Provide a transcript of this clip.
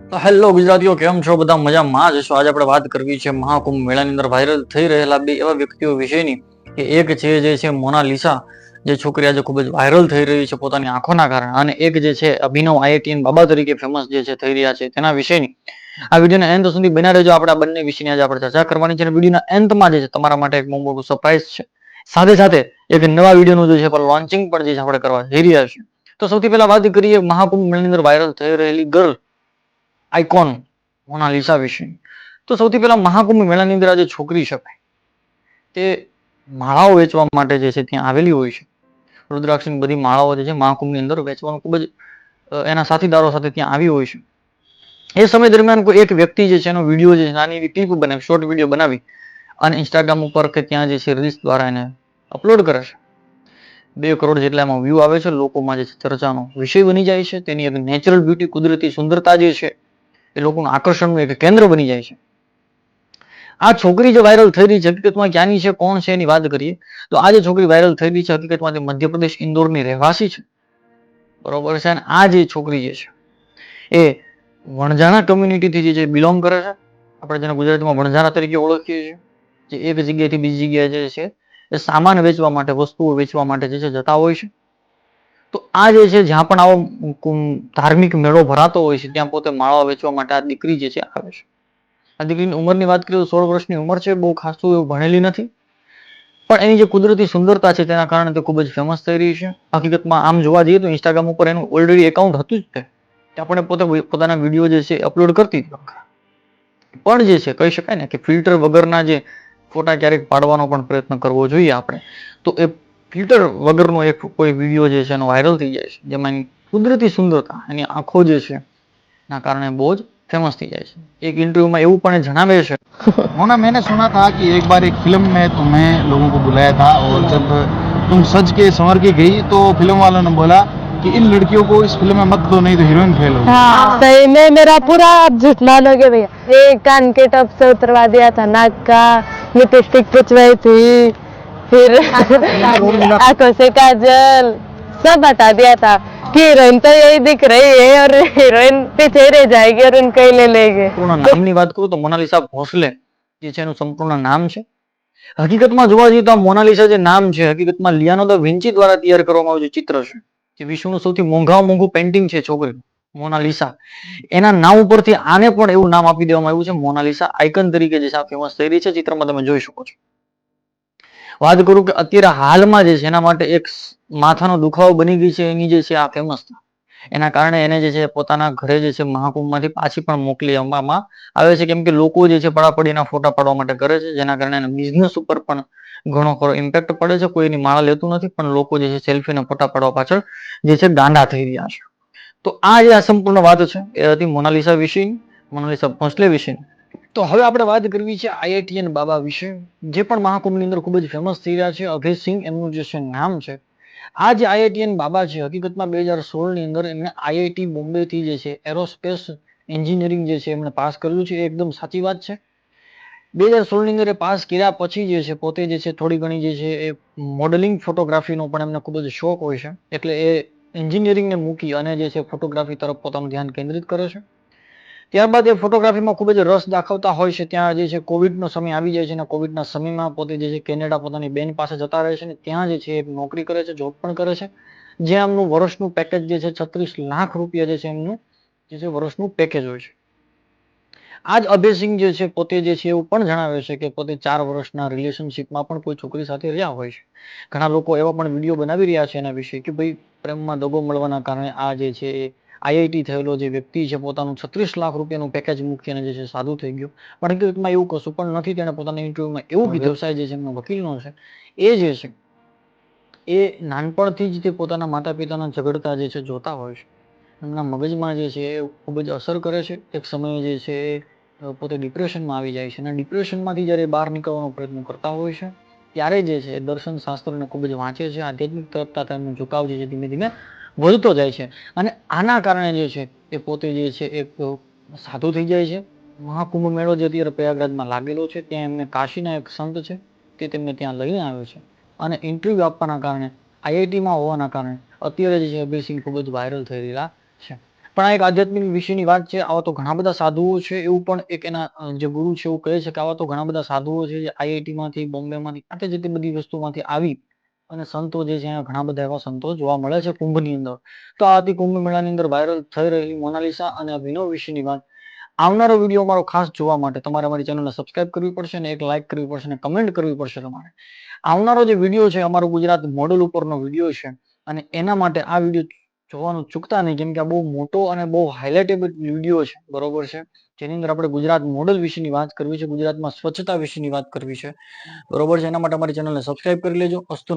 તો હેલો ગુજરાતીઓ, કેમ છો? બધા મજામાં જ છો? આજે આપણે વાત કરવી છે મહાકુંભ મેળાની અંદર વાયરલ થઈ રહેલા બે એવા વ્યક્તિઓ વિશેની કે એક છે જે છે મોનાલિસા જે છોકરી આજે ખૂબ જ વાયરલ થઈ રહી છે પોતાની આંખોના કારણે અને એક જે છે અભિનવ આઈઆઈટીએન બાબા તરીકે ફેમસ જે છે થઈ રહ્યા છે તેના વિશેની. આ વિડીયોના અંત સુધી બના રહેજો. આપણે આ બંને વિશેની આજે આપણે ચર્ચા કરવાની છે અને વિડીયોના અંતમાં જે છે તમારા માટે એક બહુ મોટું સરપ્રાઈઝ છે. સાથે સાથે એક નવા વિડીયોનું જે છે લોન્ચિંગ પણ જે છે આપણે કરવા જઈ રહ્યા છીએ તો સૌથી પહેલા વાત કરીએ મહાકુંભ મેળાની અંદર વાયરલ થઈ રહેલી ગર્લ આઇકોન મોનાલિસા વિશે. તો સૌથી પહેલા મહાકુંભ મેળાની અંદર આજે છોકરી છે તે માળાઓ વેચવા માટે જે છે ત્યાં આવેલી હોય છે. રુદ્રાક્ષની બધી માળાઓ જે છે મહાકુંભની અંદર વેચવાનું ખૂબ જ એના સાથીદારો સાથે ત્યાં આવી હોય છે. એ સમય દરમિયાન કોઈ એક વ્યક્તિ જે છે એનો વીડિયો જે નાની એવી ક્લિપ બનાવી શોર્ટ વીડિયો બનાવી અને ઇન્સ્ટાગ્રામ ઉપર કે ત્યાં જે છે રીલ્સ દ્વારા એને અપલોડ કરે છે. બે કરોડ જેટલા એમાં વ્યૂ આવે છે. લોકોમાં જે ચર્ચાનો વિષય બની જાય છે. તેની એક નેચરલ બ્યુટી કુદરતી સુંદરતા જે છે એ લોકોનું આકર્ષણનું એક કેન્દ્ર બની જાય છે. આ છોકરી જે વાયરલ થઈ રહી છે, હકીકતમાં ક્યાંની છે, કોણ છે એની વાત કરીએ, તો આ જે છોકરી વાયરલ થઈ રહી છે, હકીકતમાં તે મધ્યપ્રદેશ ઇન્દોરની રહેવાસી છે. બરોબર છે, અને આ જે છોકરી જે છે, એ વણઝાણા કમ્યુનિટીથી જે બિલોંગ કરે છે. આપણે જેને ગુજરાતીમાં વણઝાણા તરીકે ઓળખીએ છીએ, જે એક જગ્યાએથી બીજી જગ્યાએ જે છે, એ સામાન વેચવા માટે, વસ્તુઓ વેચવા માટે જે છે, જતા હોય છે. આ જે છે, જ્યાં પણ આવો ધાર્મિક મેળો ભરાતો હોય છે, ત્યાં પોતે માળા વેચવા માટે આ દીકરી જે છે, આવે છે. આ દીકરીની ઉંમરની વાત કરીએ તો સોળ વર્ષની ઉંમર છે, બહુ ખાસું એવું ભણેલી નથી. પણ એની જે કુદરતી સુંદરતા છે, તેના કારણે તે ખૂબ જ ફેમસ થઈ રહી છે. હકીકતમાં આમ જોવા જઈએ તો ઇન્સ્ટાગ્રામ ઉપર એનું ઓલરેડી એકાઉન્ટ હતું જ તે. ત્યાં પણ પોતે પોતાના વીડિયો જે છે અપલોડ કરતી પણ જે છે, કહી શકાય ને કે ફિલ્ટર વગરના જે ફોટા ક્યારેક પાડવાનો પણ પ્રયત્ન કરવો જોઈએ આપણે. તો એ ફિલ્ટર વગરનો એક કોઈ વિડીયો જે છે એનો વાયરલ થઈ જાય છે જેમાં એની કુદરતી સુંદરતા એની આંખો જે છે ના કારણે બહુ જ ફેમસ થઈ જાય છે એક ઇન્ટરવ્યુમાં એવું પણ એ જણાવે છે मोना मैंने सुना था कि एक बार एक फिल्म में तुम्हें लोगों को बुलाया था और जब तुम सज के संवर के गई तो फिल्म वालों ने बोला कि इन लड़कियों को इस फिल्म में मत दो नहीं तो हीरोइन फेल होगी हाँ सही में मेरा पूरा आप झूठ मानोगे भैया ये कान के टप से उतरवा दिया था नाक का लिपस्टिक पुचवाई थी फिर आंखों से काजल सब हटा दिया था कि हीरोइन तो यही दिख रही है और हीरोइन पीछे रह जाएगी और उनको ही ले लेंगे સંપૂર્ણ નામની વાત કરું તો મોનાલિસા ભોસલે જે છે એનું સંપૂર્ણ નામ છે હકીકતમાં જોવા જઈએ તો આ મોનાલિસા જે નામ છે હકીકતમાં લિયાનો દ વિન્ચી દ્વારા તૈયાર કરવામાં આવ્યું જે ચિત્ર છે જે વિશ્વનું સૌથી મોંઘામાં મોંઘું પેઇન્ટિંગ છે છોકરી મોનાલિસા એના નામ ઉપરથી આને પણ એવું નામ આપી દેવામાં આવ્યું છે મોનાલિસા આઇકન તરીકે જે છે આ ફેમસ થઈ રહી છે ચિત્રમાં તમે જોઈ શકો છો વાત કરું કે અત્યારે હાલમાં જે છે એના માટે એક માથાનો દુખાવો બની ગઈ છે, એની જે છે આ ફેમસ એના કારણે એને જે છે પોતાના ઘરે જે છે મહાકુંભમાંથી પાછી પણ મોકલી આવવામાં આવે છે. કેમ કે લોકો જે છે પડાપડીના ફોટા પાડવા માટે કરે છે, જેના કારણે એના બિઝનેસ ઉપર પણ ઘણો ખરો ઇમ્પેક્ટ પડે છે. કોઈ એની માળા લેતું નથી, પણ લોકો જે છે સેલ્ફીના ફોટા પાડવા પાછળ જે છે ગાંડા થઈ રહ્યા છે. તો આ જે આ સંપૂર્ણ વાત છે, એ હતી મોનાલિસા વિશે મોનાલિસા ભોંસલે વિશેની. તો હવે આપણે વાત કરવી છે આઈઆઈટીએન બાબા વિશે, જે પણ મહાકુંભની અંદર ખૂબ જ ફેમસ થઈ રહ્યા છે અભયસિંહ એમનું જે છે નામ છે. આ જે આઈઆઈટીએન બાબા છે, હકીકતમાં બે હજાર સોળની અંદર એમને આઈઆઈટી બોમ્બેથી જે છે, એરોસ્પેસ એન્જિનિયરિંગ જે છે એમણે પાસ કરેલું છે, એ એકદમ સાચી વાત છે. બે હજાર સોળની અંદર એ પાસ કર્યા પછી જે છે, પોતે જે છે, થોડી ઘણી જે છે, એ મોડેલિંગ ફોટોગ્રાફીનો પણ એમને ખૂબ જ શોખ હોય છે. એટલે એ એન્જિનિયરિંગને મૂકી અને જે છે, ફોટોગ્રાફી તરફ પોતાનું ધ્યાન કેન્દ્રિત કરે છે. ત્યારબાદ એ ફોટોગ્રાફીમાં ખૂબ જ રસ દાખવતા હોય છે. ત્યાં જે છે, કોવિડનો સમય આવી જાય છે અને કોવિડના સમયમાં પોતે જે છે, કેનેડા પોતાની બેન પાસે જતા રહે છે અને ત્યાં જે છે, એ નોકરી કરે છે, જોબ પણ કરે છે. જ્યાં એમનું વર્ષનું પેકેજ જે છે, છત્રીસ લાખ રૂપિયા જે છે, એમનું જે છે, વર્ષનું પેકેજ હોય છે. આ જ અભયસિંહ જે છે, પોતે જે છે, એવું પણ જણાવે છે કે પોતે ચાર વર્ષના રિલેશનશિપમાં પણ કોઈ છોકરી સાથે રહ્યા હોય છે. ઘણા લોકો એવા પણ વીડિયો બનાવી રહ્યા છે એના વિશે કે ભાઈ પ્રેમમાં દગો મળવાના કારણે આ જે છે, એ આઈઆઈટી થયેલો જે વ્યક્તિ છે, પોતાનું છત્રીસ લાખ રૂપિયાનું પેકેજ મૂકીને જે છે, સાદું થઈ ગયું. પણ હકીકતમાં એવું કશું પણ નથી, તેણે પોતાના ઇન્ટરવ્યુમાં એવું કીધું, સાહેબ, જે છે, એમનો વકીલનો છે, એ જે છે, એ નાનપણથી જ તે પોતાના માતા પિતાના ઝઘડતા જે છે, જોતા હોય છે. એમના મગજમાં જે છે, એ ખૂબ જ અસર કરે છે. એક સમયે જે છે, એ પોતે ડિપ્રેશનમાં આવી જાય છે અને ડિપ્રેશનમાંથી જ્યારે બહાર નીકળવાનો પ્રયત્ન કરતા હોય છે, ત્યારે જે છે દર્શન શાસ્ત્રને ખૂબ જ વાંચે છે, આધ્યાત્મિક તરફ તેમનો ઝુકાવ જે છે ધીમે ધીમે વધતો જાય છે. અને આના કારણે જે છે, એ પોતે જે છે, એક સાધુ થઈ જાય છે. મહાકુંભ મેળો જે અત્યારે પ્રયાગરાજમાં લાગેલો છે, ત્યાં એમને કાશીના એક સંત છે, તે તેમને ત્યાં લઈને આવ્યો છે. અને ઇન્ટરવ્યૂ આપવાના કારણે આઈઆઈટીમાં હોવાના કારણે, અત્યારે જે છે અભયસિંહ ખૂબ જ વાયરલ થઈ રહેલા છે. પણ આ એક આધ્યાત્મિક વિષયની વાત છે, આવા તો ઘણા બધા સાધુઓ છે, એવું પણ એક એના જે ગુરુ છે, એવું કહે છે કે આવા તો ઘણા બધા સાધુઓ છે જે આઈઆઈટીમાંથી બોમ્બેમાંથી, આ તે જતી બધી વસ્તુમાંથી આવી અને સંતો જે છે, ઘણા બધા એવા સંતો જોવા મળે છે કુંભની અંદર. તો આ હતી કુંભ મેળાની અંદર વાયરલ થઈ રહેલી મોનાલિસા અને અભિનવ વિશેની વાત. આવનારો વીડિયો મારો ખાસ જોવા માટે તમારે અમારી ચેનલને સબસ્ક્રાઇબ કરવી પડશે અને એક લાઇક કરવી પડશે અને કમેન્ટ કરવી પડશે તમારે. આવનારો જે વીડિયો છે, અમારો ગુજરાત મોડલ ઉપરનો વીડિયો છે અને એના માટે આ વીડિયો જોવાનું ચૂકતા નહીં, કેમ કે આ બહુ મોટો અને બહુ હાઇલાઇટેબલ વીડિયો છે, બરોબર છે? જેની અંદર આપણે ગુજરાત મોડલ વિશેની વાત કરવી છે, ગુજરાતમાં સ્વચ્છતા વિશેની વાત કરવી છે, બરોબર છે? એના માટે અમારી ચેનલને સબસ્ક્રાઇબ કરી લેજો. અસ્તુનો